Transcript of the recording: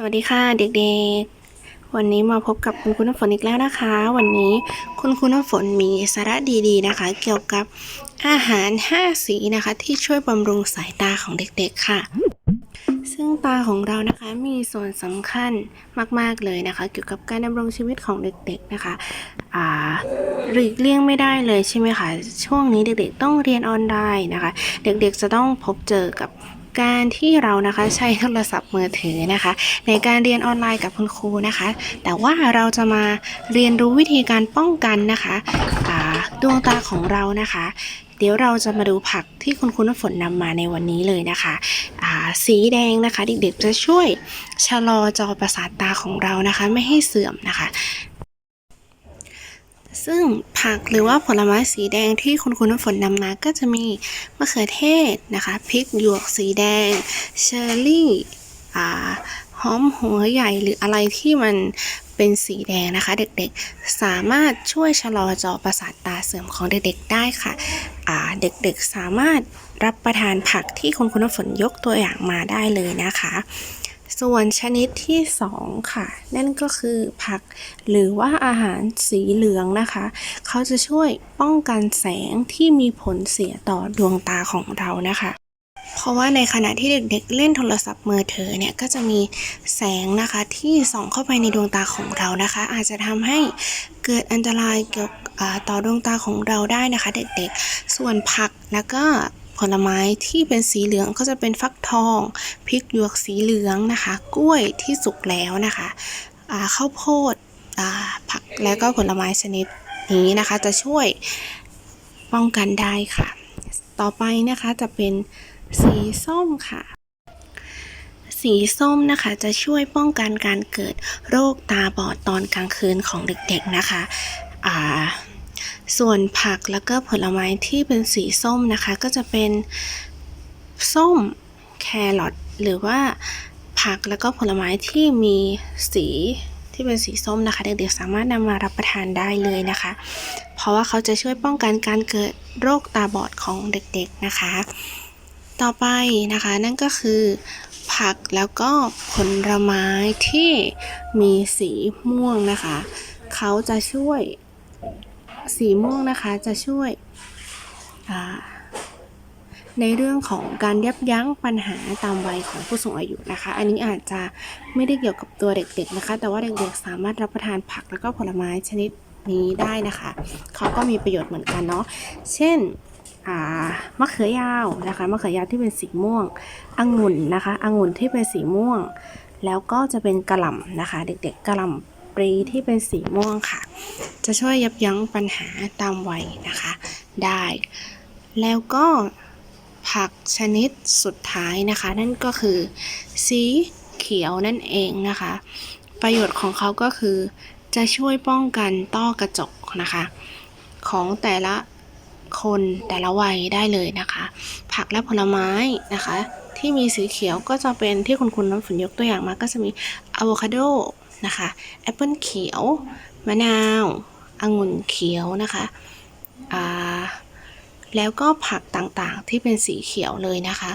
สวัสดีค่ะเด็กๆ วันนี้มาพบกับคุณคุณน้ำฝนอีกแล้วนะคะ วันนี้คุณคุณน้ำฝนมีสาระดีๆนะคะ เกี่ยวกับอาหาร 5 สีนะคะ ที่ช่วยบำรุงสายตาของเด็กๆค่ะ ซึ่งตาของเรานะคะมีส่วนสำคัญมากๆเลยนะคะ เกี่ยวกับการดำรงชีวิตของเด็กๆนะคะหลีกเลี่ยงไม่ได้เลยใช่ไหมคะช่วงนี้เด็กๆต้องเรียนออนไลน์นะคะ เด็กๆจะต้องพบเจอกับ การที่เรานะคะใช้โทรศัพท์มือถือนะคะ ในการเรียนออนไลน์กับคุณครูนะคะ แต่ว่าเราจะมาเรียนรู้วิธีการป้องกันนะคะดวงตาของเรานะคะ เดี๋ยวเราจะมาดูผักที่คุณครูฝนนำมาในวันนี้เลยนะคะสีแดงนะคะเด็กๆจะช่วยชะลอจอประสาทตาของเรานะคะ ไม่ให้เสื่อมนะคะ ซึ่งผักหรือว่าผลไม้สีแดงที่คุณคุณน้ำฝนนำมาก็จะมีมะเขือเทศนะคะพริกหยวกสีแดงเชอร์รี่หอมหัวใหญ่หรืออะไรที่มันเป็นสีแดงนะคะ เด็กๆสามารถช่วยชะลอจอประสาทตาเสื่อมของเด็กๆได้ค่ะเด็กๆสามารถรับประทานผักที่คุณคุณน้ำฝนยกตัวอย่างมาได้เลยนะคะ ส่วนชนิดที่สองค่ะ นั่นก็คือผักหรือว่าอาหารสีเหลืองนะคะ เขาจะช่วยป้องกันแสงที่มีผลเสียต่อดวงตาของเรานะคะ เพราะว่าในขณะที่เด็กๆ เล่นโทรศัพท์มือถือเนี่ยก็จะมีแสงนะคะที่ส่องเข้าไปในดวงตาของเรานะคะ อาจจะทำให้เกิดอันตรายเกี่ยวต่อดวงตาของเราได้นะคะ เด็กๆ ส่วนผักแล้วก็ ผลไม้ที่เป็นสีเหลืองก็จะเป็นฟักทองพริกหยวกสีเหลืองนะคะ กล้วยที่สุกแล้วนะคะอ่าข้าวโพดผักแล้วก็ผลไม้ชนิดนี้นะคะ จะช่วยป้องกันได้ค่ะ ต่อไปนะคะจะเป็นสีส้มค่ะ สีส้มนะคะจะช่วยป้องกันการเกิดโรคตาบอดตอนกลางคืนของเด็กๆนะคะอ่า ส่วนผักแล้วก็ผลไม้ที่เป็นสีส้มนะคะ ก็จะเป็นส้มแครอทหรือว่าผักแล้วก็ผลไม้ที่มีสีที่เป็นสีส้มนะคะ เด็กๆสามารถนำมารับประทานได้เลยนะคะ เพราะว่าเขาจะช่วยป้องกันการเกิดโรคตาบอดของเด็กๆนะคะ ต่อไปนะคะนั่นก็คือ ผักแล้วก็ผลไม้ที่มีสีม่วงนะคะ เขาจะช่วย สีม่วงนะคะจะช่วยในเรื่องของการยับยั้งปัญหาตามวัยของผู้สูงอายุนะคะ อันนี้อาจจะไม่ได้เกี่ยวกับตัวเด็กๆนะคะ แต่ว่าเด็กๆสามารถรับประทานผักแล้วก็ผลไม้ชนิดนี้ได้นะคะ เขาก็มีประโยชน์เหมือนกันเนาะ เช่นมะเขือยาวนะคะ มะเขือยาวที่เป็นสีม่วง องุ่นนะคะ องุ่นที่เป็นสีม่วง แล้วก็จะเป็นกระหล่ำนะคะ เด็กๆกระหล่ำ ปลีที่เป็นสีม่วงค่ะ จะช่วยยับยั้งปัญหาตามวัยนะคะ ได้ แล้วก็ผักชนิดสุดท้ายนะคะ นั่นก็คือ สีเขียวนั่นเองนะคะ ประโยชน์ของเขาก็คือ จะช่วยป้องกันต้อกระจกนะคะ ของแต่ละคนแต่ละวัยได้เลยนะคะ ผักและผลไม้นะคะ ที่มีสีเขียวก็จะเป็นที่คุณคุณน้ำฝนยกตัวอย่างมาก็จะมีอะโวคาโด นะคะแอปเปิลเขียว มะนาวองุ่นเขียวนะคะแล้วก็ผักต่างๆที่เป็นสีเขียวเลยนะคะ